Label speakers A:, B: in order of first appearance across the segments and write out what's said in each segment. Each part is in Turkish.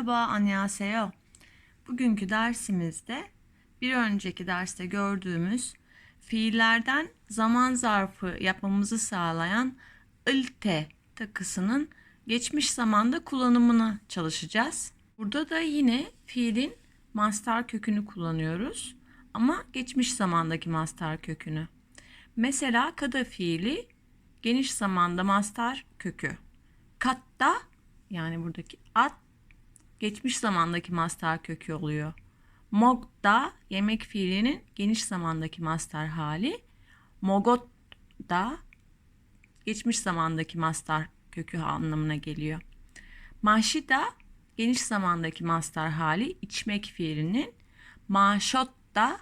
A: Merhaba annyeonghaseyo. Bugünkü dersimizde bir önceki derste gördüğümüz fiillerden zaman zarfı yapmamızı sağlayan ilte takısının geçmiş zamanda kullanımını çalışacağız. Burada da yine fiilin master kökünü kullanıyoruz ama geçmiş zamandaki master kökünü. Mesela kada fiili geniş zamanda master kökü. Katta yani buradaki at geçmiş zamandaki master kökü oluyor. Mog da yemek fiilinin geniş zamandaki master hali. Mogot da geçmiş zamandaki master kökü anlamına geliyor. Maşi da geniş zamandaki master hali içmek fiilinin. Maşot da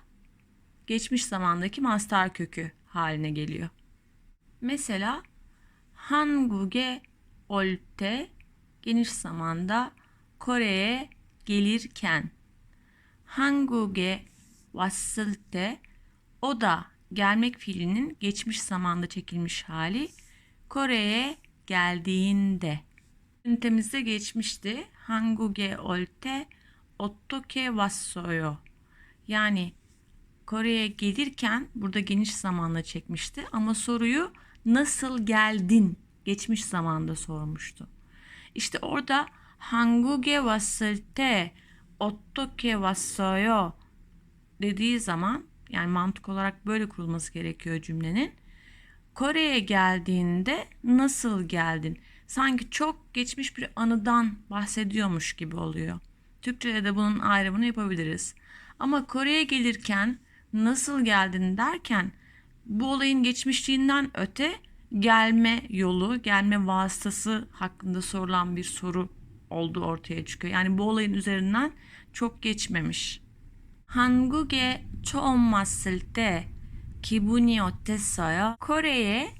A: geçmiş zamandaki master kökü haline geliyor. Mesela hanguge olte geniş zamanda Kore'ye gelirken Hangug'e vasıl de o da gelmek fiilinin geçmiş zamanda çekilmiş hali Kore'ye geldiğinde ünitemizde geçmişti. Hanguge olte ottoke vassoyo. Yani Kore'ye gelirken burada geniş zamanda çekmişti ama soruyu nasıl geldin geçmiş zamanda sormuştu. İşte orada 한국에 왔을 때 어떻게 왔어요 dediği zaman yani mantık olarak böyle kurulması gerekiyor cümlenin. Kore'ye geldiğinde nasıl geldin? Sanki çok geçmiş bir anıdan bahsediyormuş gibi oluyor. Türkçe'de de bunun ayrımını yapabiliriz. Ama Kore'ye gelirken nasıl geldin derken bu olayın geçmişliğinden öte gelme yolu, gelme vasıtası hakkında sorulan bir soru olduğu ortaya çıkıyor. Yani bu olayın üzerinden çok geçmemiş. 한국에 처음 왔을 때 기분이 어땠어요? Kore'ye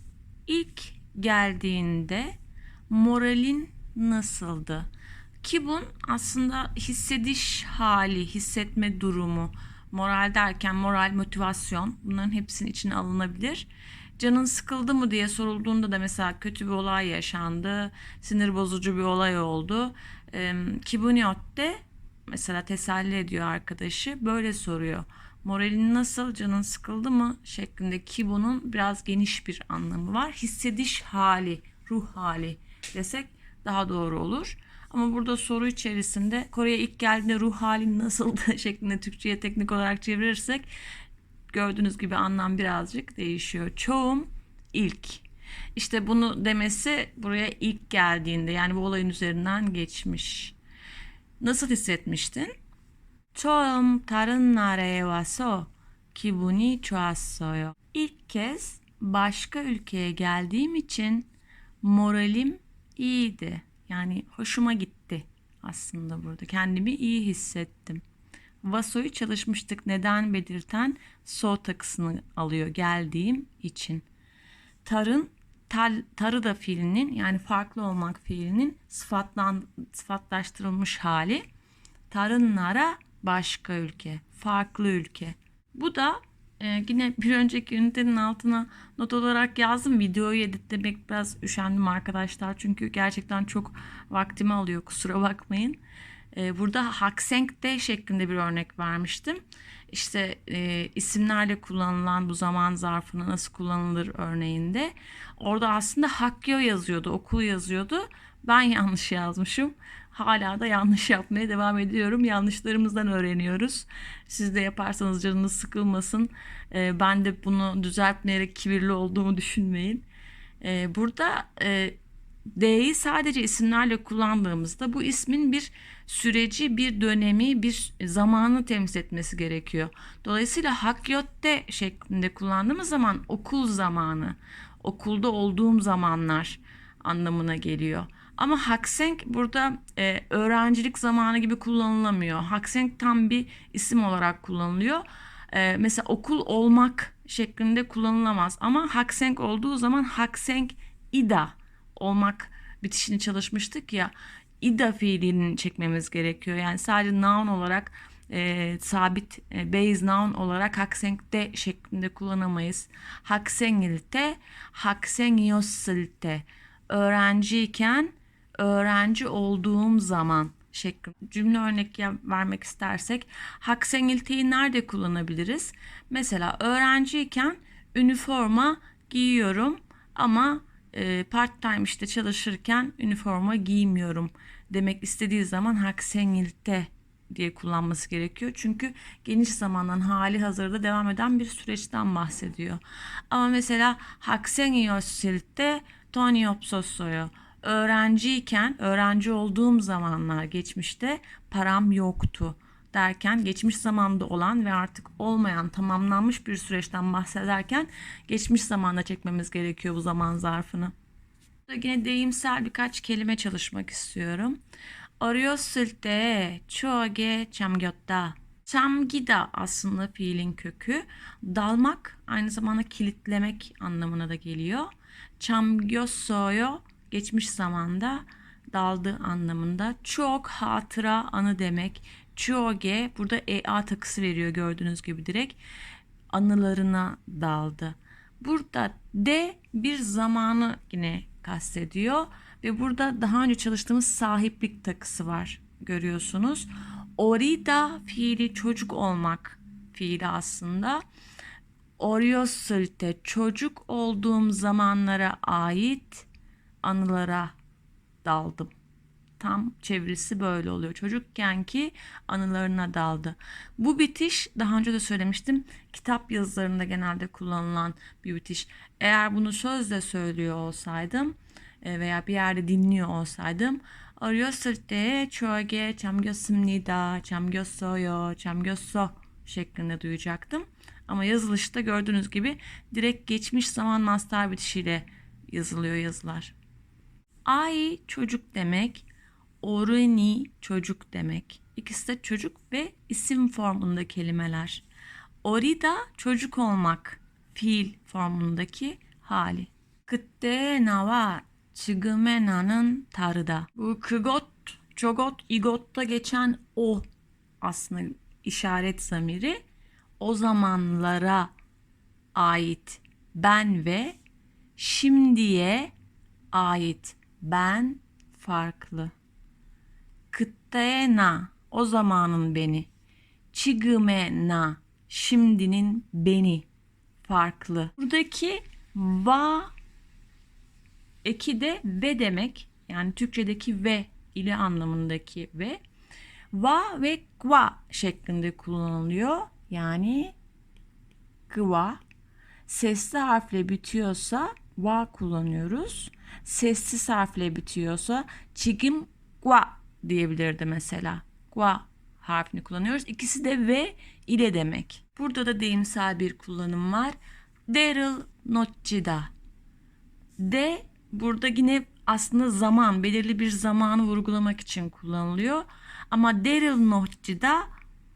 A: ilk geldiğinde moralin nasıldı? Kibun aslında hissediş hali, hissetme durumu. Moral derken moral, motivasyon bunların hepsinin içine alınabilir. Canın sıkıldı mı diye sorulduğunda da mesela kötü bir olay yaşandı, sinir bozucu bir olay oldu. Kibunyotte mesela teselli ediyor arkadaşı böyle soruyor. Moralin nasıl, canın sıkıldı mı şeklinde kibunun biraz geniş bir anlamı var. Hissediş hali, ruh hali desek daha doğru olur. Ama burada soru içerisinde Kore'ye ilk geldiğinde ruh halin nasıldı şeklinde Türkçe'ye teknik olarak çevirirsek Gördüğünüz gibi anlam birazcık değişiyor. Çoğum ilk. İşte bunu demesi buraya ilk geldiğinde yani bu olayın üzerinden geçmiş. Nasıl hissetmiştin? Çoğum tarınare vaso ki buni çoğassoyo. İlk kez başka ülkeye geldiğim için moralim iyiydi. Yani hoşuma gitti aslında burada. Kendimi iyi hissettim. Vaso'yu çalışmıştık neden belirten so takısını alıyor geldiğim için. Tarın tal, tarı da fiilinin yani farklı olmak fiilinin sıfatlan, sıfatlaştırılmış hali. Tarınlara başka ülke, farklı ülke. Bu da e, yine bir önceki ünitenin altına not olarak yazdım. Videoyu editlemek biraz üşendim arkadaşlar. Çünkü gerçekten çok vaktimi alıyor kusura bakmayın. E, burada haksenkte şeklinde bir örnek vermiştim. İşte e, isimlerle kullanılan bu zaman zarfını nasıl kullanılır örneğinde. Orada aslında Hakkyo yazıyordu, okul yazıyordu. Ben yanlış yazmışım. Hala da yanlış yapmaya devam ediyorum. Yanlışlarımızdan öğreniyoruz. Siz de yaparsanız canınız sıkılmasın. E, ben de bunu düzeltmeyerek kibirli olduğumu düşünmeyin. E, burada e, D'yi sadece isimlerle kullandığımızda bu ismin bir süreci, bir dönemi, bir zamanı temsil etmesi gerekiyor. Dolayısıyla hakyotte şeklinde kullandığımız zaman okul zamanı, okulda olduğum zamanlar anlamına geliyor. Ama haksenk burada e, öğrencilik zamanı gibi kullanılamıyor. Haksenk tam bir isim olarak kullanılıyor. E, mesela okul olmak şeklinde kullanılamaz. Ama haksenk olduğu zaman haksenk ida olmak bitişini çalışmıştık ya. İda fiilini çekmemiz gerekiyor. Yani sadece noun olarak e, sabit e, base noun olarak haksenkte şeklinde kullanamayız. Haksengilte, haksengiyossilte öğrenciyken öğrenci olduğum zaman şekli. Cümle örnek vermek istersek haksenilteyi nerede kullanabiliriz? Mesela öğrenciyken üniforma giyiyorum ama e, part time işte çalışırken üniforma giymiyorum demek istediği zaman haksengilte diye kullanması gerekiyor. Çünkü geniş zamandan hali hazırda devam eden bir süreçten bahsediyor. Ama mesela haksengiyosilite toniopsosoyo öğrenciyken öğrenci olduğum zamanlar geçmişte param yoktu derken geçmiş zamanda olan ve artık olmayan tamamlanmış bir süreçten bahsederken geçmiş zamanda çekmemiz gerekiyor bu zaman zarfını. Burada yine deyimsel birkaç kelime çalışmak istiyorum. Arıyorsul de çoğage çamgyotta. Çamgida aslında fiilin kökü. Dalmak aynı zamanda kilitlemek anlamına da geliyor. Çamgyosoyo geçmiş zamanda daldığı anlamında. Çok hatıra anı demek. Çoge burada ea takısı veriyor gördüğünüz gibi direkt. Anılarına daldı. Burada de bir zamanı yine kastediyor ve burada daha önce çalıştığımız sahiplik takısı var görüyorsunuz. Orida fiili çocuk olmak fiili aslında. Orios을 때 çocuk olduğum zamanlara ait anılara daldım tam çevirisi böyle oluyor. Çocukkenki anılarına daldı. Bu bitiş daha önce de söylemiştim. Kitap yazılarında genelde kullanılan bir bitiş. Eğer bunu sözle söylüyor olsaydım e, veya bir yerde dinliyor olsaydım Arıyorsırte çoğage çamgyosimnida çamgyosoyo çamgyoso şeklinde duyacaktım. Ama yazılışta gördüğünüz gibi direkt geçmiş zaman master bitişiyle yazılıyor yazılar. Ai çocuk demek, Oreni çocuk demek. İkisi de çocuk ve isim formunda kelimeler. Orida çocuk olmak fiil formundaki hali. Kıtte nava çıgımenanın tarıda. Bu kıgot, çogot, igotta geçen o aslında işaret zamiri o zamanlara ait ben ve şimdiye ait ben farklı. Kıttaya na o zamanın beni. Çigime na şimdinin beni farklı. Buradaki va eki de ve demek. Yani Türkçedeki ve ile anlamındaki ve. Va ve gva şeklinde kullanılıyor. Yani gva. Sesli harfle bitiyorsa va kullanıyoruz. Sessiz harfle bitiyorsa çigim gva diyebilirdi mesela. Gva harfini kullanıyoruz. İkisi de ve ile demek. Burada da deyimsel bir kullanım var. Daryl notchida. De burada yine aslında zaman, belirli bir zamanı vurgulamak için kullanılıyor. Ama Daryl notchida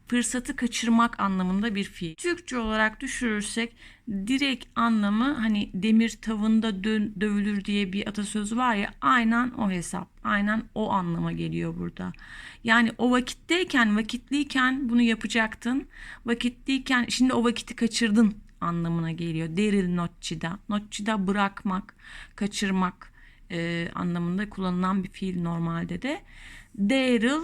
A: fırsatı kaçırmak anlamında bir fiil. Türkçe olarak düşürürsek direkt anlamı hani demir tavında dö- dövülür diye bir atasözü var ya aynen o hesap. Aynen o anlama geliyor burada. Yani o vakitteyken, vakitliyken bunu yapacaktın. Vakitliyken şimdi o vakiti kaçırdın anlamına geliyor. Deril notçida. Notçida bırakmak, kaçırmak e, anlamında kullanılan bir fiil normalde de. Deril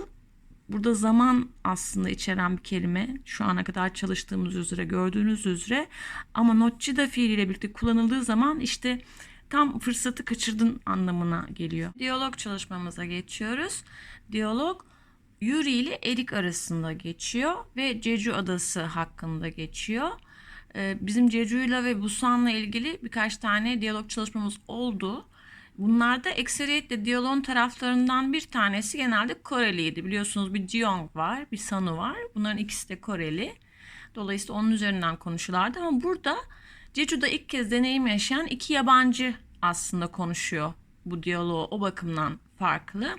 A: Burada zaman aslında içeren bir kelime. Şu ana kadar çalıştığımız üzere gördüğünüz üzere. Ama notçida fiiliyle birlikte kullanıldığı zaman işte tam fırsatı kaçırdın anlamına geliyor. Diyalog çalışmamıza geçiyoruz. Diyalog Yuri ile Erik arasında geçiyor ve Jeju adası hakkında geçiyor. Ee, Bizim Jeju'yla ve Busan'la ilgili birkaç tane diyalog çalışmamız oldu. Bunlarda ekseriyetle diyaloğun taraflarından bir tanesi genelde Koreliydi. Biliyorsunuz bir Jeong var, bir Sanu var. Bunların ikisi de Koreli. Dolayısıyla onun üzerinden konuşulardı ama burada Jeju'da ilk kez deneyim yaşayan iki yabancı aslında konuşuyor bu diyaloğu o bakımdan farklı.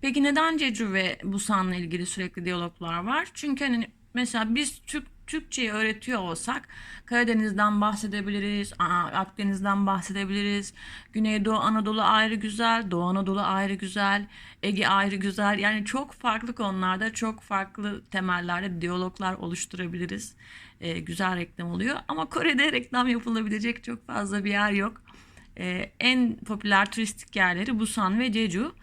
A: Peki neden Jeju ve Busan'la ilgili sürekli diyaloglar var? Çünkü hani mesela biz Türk Türkçeyi öğretiyor olsak Karadeniz'den bahsedebiliriz, Akdeniz'den bahsedebiliriz. Güneydoğu Anadolu ayrı güzel, Doğu Anadolu ayrı güzel, Ege ayrı güzel. Yani çok farklı konularda, çok farklı temellerde diyaloglar oluşturabiliriz. Ee, güzel reklam oluyor. Ama Kore'de reklam yapılabilecek çok fazla bir yer yok. Ee, en popüler turistik yerleri Busan ve Jeju.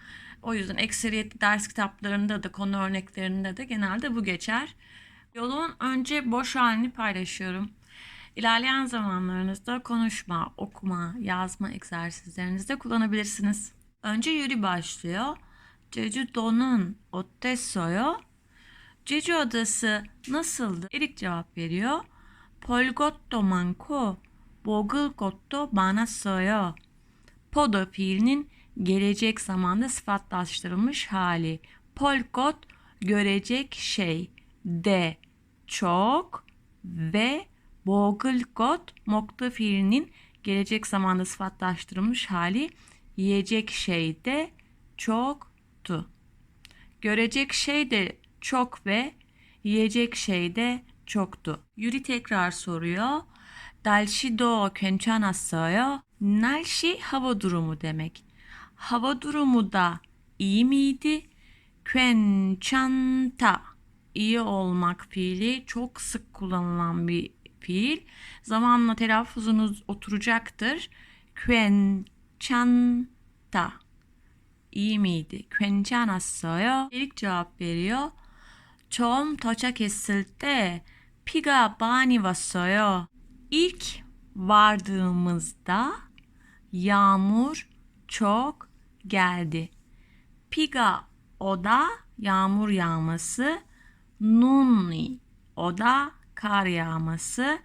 A: O yüzden ekseriyetli ders kitaplarında da konu örneklerinde de genelde bu geçer. Yolun önce boş halini paylaşıyorum. İlerleyen zamanlarınızda konuşma, okuma, yazma egzersizlerinizde kullanabilirsiniz. Önce yürü başlıyor. Jeju-do'nun Otteso'yo. Jeju adası nasıldı? Erik cevap veriyor. Polgotto manko, bogulgotto bana soyo. Podo fiilinin gelecek zamanda sıfatlaştırılmış hali. Polgot görecek şey de çok ve boğulgot mokta fiilinin gelecek zamanda sıfatlaştırılmış hali yiyecek şey de çoktu. Görecek şey de çok ve yiyecek şey de çoktu. Yuri tekrar soruyor. Dalşi do kençanassoyo. Nalşi hava durumu demek. Hava durumu da iyi miydi? Kençanta iyi olmak fiili çok sık kullanılan bir fiil. Zamanla telaffuzunuz oturacaktır. Kuen çanta. İyi miydi? Kuen çanassoyo. İlk cevap veriyor. Çom toça kesildi. Piga bani vassoyo. İlk vardığımızda yağmur çok geldi. Piga oda yağmur yağması Nunni o da kar yağması.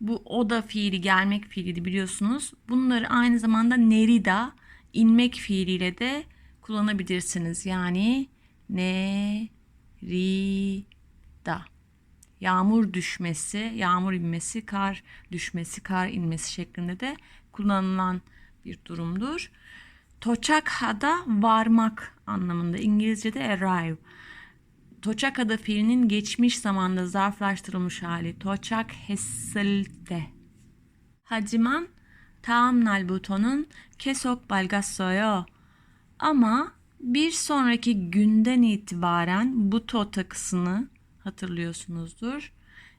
A: Bu o da fiili gelmek fiiliydi biliyorsunuz. Bunları aynı zamanda nerida inmek fiiliyle de kullanabilirsiniz. Yani nerida. Yağmur düşmesi, yağmur inmesi, kar düşmesi, kar inmesi şeklinde de kullanılan bir durumdur. Toçakha'da varmak anlamında. İngilizce'de arrive. Toçak Toçaka'da fiilinin geçmiş zamanda zarflaştırılmış hali. Toçak hesselte. Haciman taamnal butonun kesok balgassoyo. Ama bir sonraki günden itibaren buto takısını hatırlıyorsunuzdur.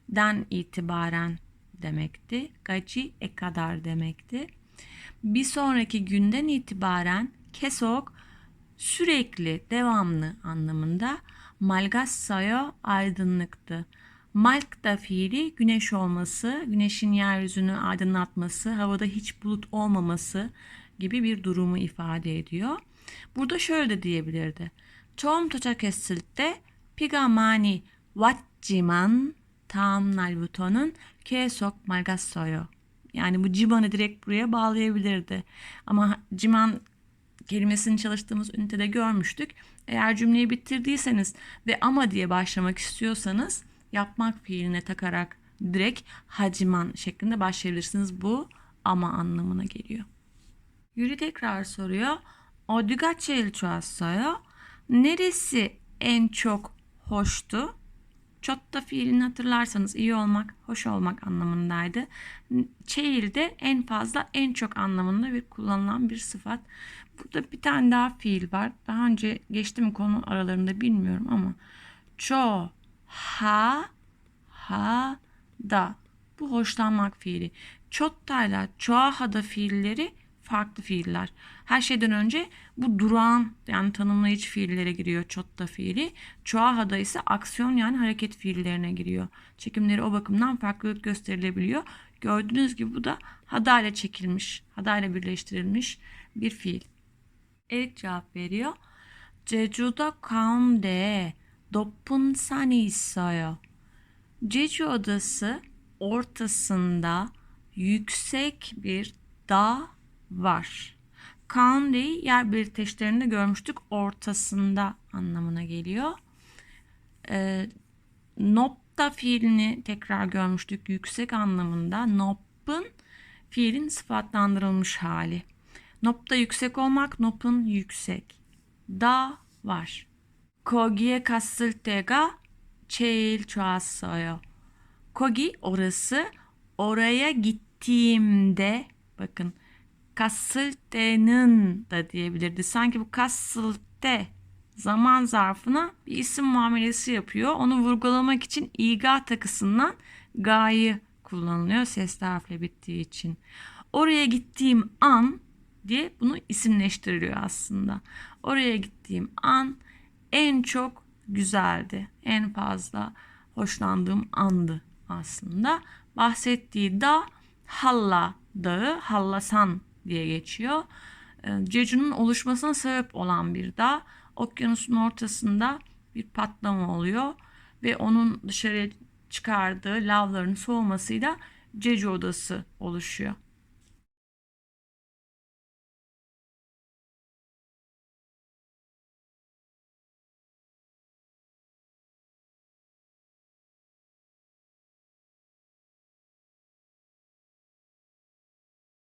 A: Den itibaren demekti. Gaci e kadar demekti. Bir sonraki günden itibaren kesok sürekli, devamlı anlamında Malgassayo aydınlıktı. Malk da fiili güneş olması, güneşin yeryüzünü aydınlatması, havada hiç bulut olmaması gibi bir durumu ifade ediyor. Burada şöyle de diyebilirdi. 처음 도착했을 때 비가 많이 왔지만 다음 날부터는 계속 맑았어요. Yani bu cimanı direkt buraya bağlayabilirdi. Ama ciman kelimesini çalıştığımız ünitede görmüştük. Eğer cümleyi bitirdiyseniz ve ama diye başlamak istiyorsanız yapmak fiiline takarak direkt haciman şeklinde başlayabilirsiniz. Bu ama anlamına geliyor. Yuri tekrar soruyor. O Odiga çelçuasoyo. Neresi en çok hoştu? Çotta fiilini hatırlarsanız iyi olmak, hoş olmak anlamındaydı. Çeil de en fazla, en çok anlamında bir kullanılan bir sıfat. Burada bir tane daha fiil var. Daha önce geçti mi konu aralarında bilmiyorum ama ço, ha, ha, da. Bu hoşlanmak fiili. Çottayla çoğahada fiilleri farklı fiiller. Her şeyden önce bu durağan yani tanımlayıcı fiillere giriyor çotta fiili. Çoğahada ise aksiyon yani hareket fiillerine giriyor. Çekimleri o bakımdan farklılık gösterilebiliyor. Gördüğünüz gibi bu da hada ile çekilmiş, hada ile birleştirilmiş bir fiil. Erik cevap veriyor. 제주도 가운데 높은 산이 있어요. Jeju adası ortasında yüksek bir dağ var. Kaunde'yi yer belirteçlerinde görmüştük. Ortasında anlamına geliyor. E, nopta fiilini tekrar görmüştük. Yüksek anlamında. Nop'un fiilin sıfatlandırılmış hali. Nopta yüksek olmak, nopun yüksek. Da var. Kogi'ye kasıltega çeil çoğasaya. Kogi orası. Oraya gittiğimde bakın kasıltenin da diyebilirdi. Sanki bu kasılte zaman zarfına bir isim muamelesi yapıyor. Onu vurgulamak için iga takısından ga'yı kullanılıyor ses harfle bittiği için. Oraya gittiğim an diye bunu isimleştiriliyor aslında. Oraya gittiğim an en çok güzeldi. En fazla hoşlandığım andı aslında. Bahsettiği dağ Halla Dağı, Hallasan diye geçiyor. Ee, Jeju'nun oluşmasına sebep olan bir dağ. Okyanusun ortasında bir patlama oluyor ve onun dışarıya çıkardığı lavların soğumasıyla Jeju Odası oluşuyor.